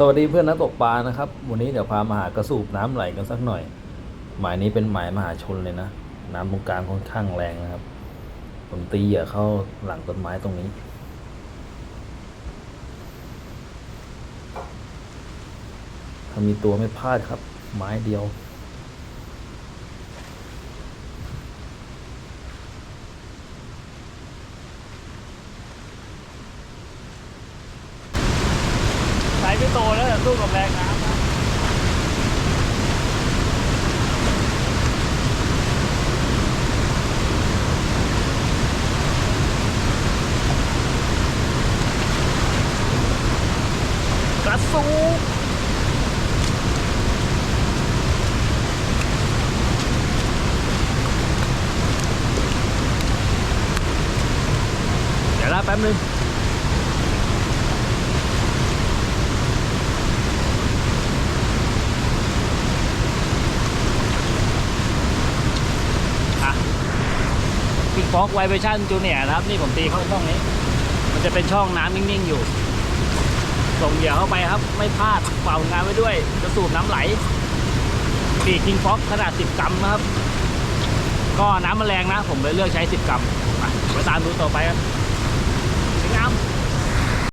สวัสดีเพื่อนนักตกปลานะครับ วันนี้เดี๋ยวพามาหากระสูบน้ำไหลกันสักหน่อย หมายนี้เป็นหมายมหาชนเลยนะ น้ำตรงกลางค่อนข้างแรงนะครับ ผมตีเหยื่อเข้าหลังต้นไม้ตรงนี้ ถ้ามีตัวไม่พลาดครับ ไม้เดียว ไม่โตแล้วแต่สู้กับแรงน้ำนะกระสูเดี๋ยวนะแป๊บนึง พิกฟอกไวเบชั่นจูเนียนะครับ นี่ผมตีเข้าช่องนี้ มันจะเป็นช่องน้ำนิ่งๆอยู่ ส่งเหยื่อเข้าไปครับ ไม่พลาดเป่างานไว้ด้วยจะสูบน้ำไหลปีกคิงฟอกขนาด 10 กรัมนะครับ ก็น้ำมันแรงนะ ผมเลยเลือกใช้ 10 กรัมไปตามดูต่อไปครับ